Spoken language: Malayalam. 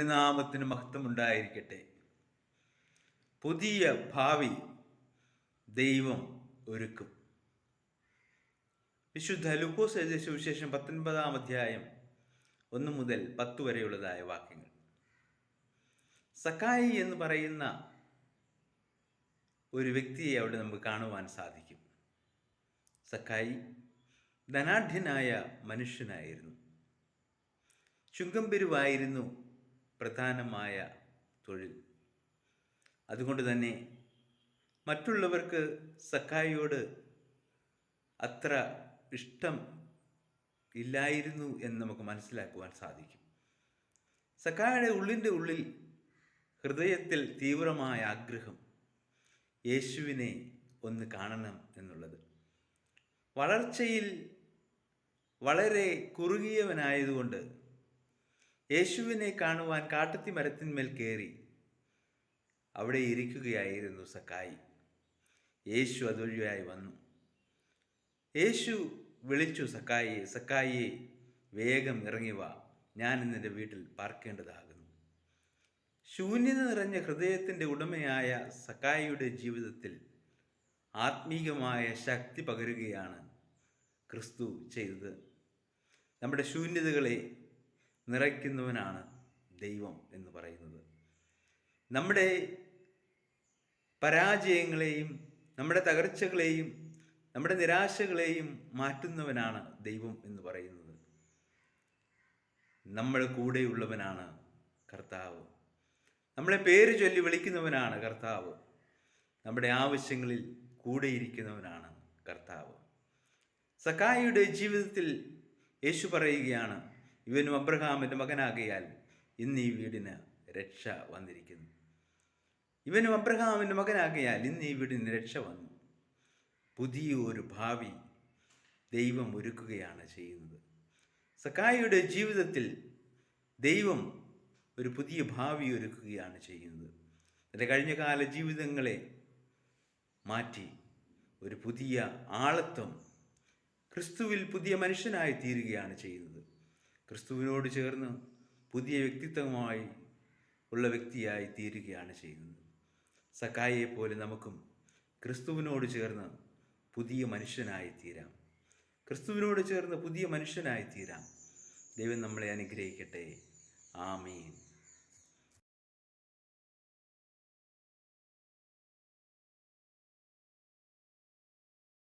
നാമത്തിന് മഹത്വം ഉണ്ടായിരിക്കട്ടെ പുതിയ ഭാവി ദൈവം ഒരുക്കും. വിശുദ്ധ ലുക്കോസ് എഴുതിയ സുവിശേഷം പത്തൊൻപതാം അധ്യായം ഒന്ന് മുതൽ പത്ത് വരെയുള്ളതായ വാക്യങ്ങൾ. സക്കായി എന്ന് പറയുന്ന ഒരു വ്യക്തിയെ അവിടെ നമുക്ക് കാണുവാൻ സാധിക്കും. സക്കായി ധനാഢ്യനായ മനുഷ്യനായിരുന്നു. ചുങ്കം പെരുവായിരുന്നു. പ്രധാനമായ തൊഴിൽ. അതുകൊണ്ട് തന്നെ മറ്റുള്ളവർക്ക് സക്കായിയോട് അത്ര ഇഷ്ടം ഇല്ലായിരുന്നു എന്ന് നമുക്ക് മനസ്സിലാക്കുവാൻ സാധിക്കും. സക്കായുടെ ഉള്ളിന്റെ ഉള്ളിൽ ഹൃദയത്തിൽ തീവ്രമായ ആഗ്രഹം യേശുവിനെ ഒന്ന് കാണണം എന്നുള്ളത്. വളർച്ചയിൽ വളരെ കുറുകിയവനായതുകൊണ്ട് യേശുവിനെ കാണുവാൻ കാട്ടത്തി മരത്തിന്മേൽ കയറി അവിടെ ഇരിക്കുകയായിരുന്നു സക്കായി യേശു അതുവഴിയായി വന്നു. യേശു വിളിച്ചു സക്കായിയെ സക്കായിയെ വേഗം ഇറങ്ങി വാ. ഞാൻ ഇന്നെന്റെ വീട്ടിൽ പാർക്കേണ്ടതാകുന്നു. ശൂന്യത നിറഞ്ഞ ഹൃദയത്തിന്റെ ഉടമയായ സക്കായിയുടെ ജീവിതത്തിൽ ആത്മീകമായ ശക്തി പകരുകയാണ് ക്രിസ്തു ചെയ്തത്. നമ്മുടെ ശൂന്യതകളെ നിറയ്ക്കുന്നവനാണ് ദൈവം എന്ന് പറയുന്നത്. നമ്മുടെ പരാജയങ്ങളെയും നമ്മുടെ തകർച്ചകളെയും നമ്മുടെ നിരാശകളെയും മാറ്റുന്നവനാണ് ദൈവം എന്ന് പറയുന്നത്. നമ്മൾ കൂടെയുള്ളവനാണ് കർത്താവ്. നമ്മളെ പേര് ചൊല്ലി വിളിക്കുന്നവനാണ് കർത്താവ്. നമ്മുടെ ആവശ്യങ്ങളിൽ കൂടെയിരിക്കുന്നവനാണ് കർത്താവ്. സക്കായിയുടെ ജീവിതത്തിൽ യേശു പറയുകയാണ് ഇവനും അബ്രഹാമിന്റെ മകനാകിയാൽ ഇന്ന് ഈ വീടിന് രക്ഷ വന്നിരിക്കുന്നു. ഇവനും അബ്രഹാമിന്റെ മകനാകിയാൽ ഇന്ന് ഈ വീടിന് രക്ഷ വന്നു. പുതിയ ഒരു ഭാവി ദൈവം ഒരുക്കുകയാണ് ചെയ്യുന്നത്. സക്കായിയുടെ ജീവിതത്തിൽ ദൈവം ഒരു പുതിയ ഭാവി ഒരുക്കുകയാണ് ചെയ്യുന്നത്. എന്റെ കഴിഞ്ഞ കാല ജീവിതങ്ങളെ മാറ്റി ഒരു പുതിയ ആളത്വം ക്രിസ്തുവിൽ പുതിയ മനുഷ്യനായി തീരുകയാണ് ചെയ്യുന്നത്. ക്രിസ്തുവിനോട് ചേർന്ന് പുതിയ വ്യക്തിത്വമായി ഉള്ള വ്യക്തിയായി തീരുകയാണ് ചെയ്യുന്നത്. സക്കായിയെ പോലെ നമുക്കും ക്രിസ്തുവിനോട് ചേർന്ന് പുതിയ മനുഷ്യനായി തീരാം. ക്രിസ്തുവിനോട് ചേർന്ന് പുതിയ മനുഷ്യനായി തീരാം. ദൈവം നമ്മളെ അനുഗ്രഹിക്കട്ടെ. ആമീൻ.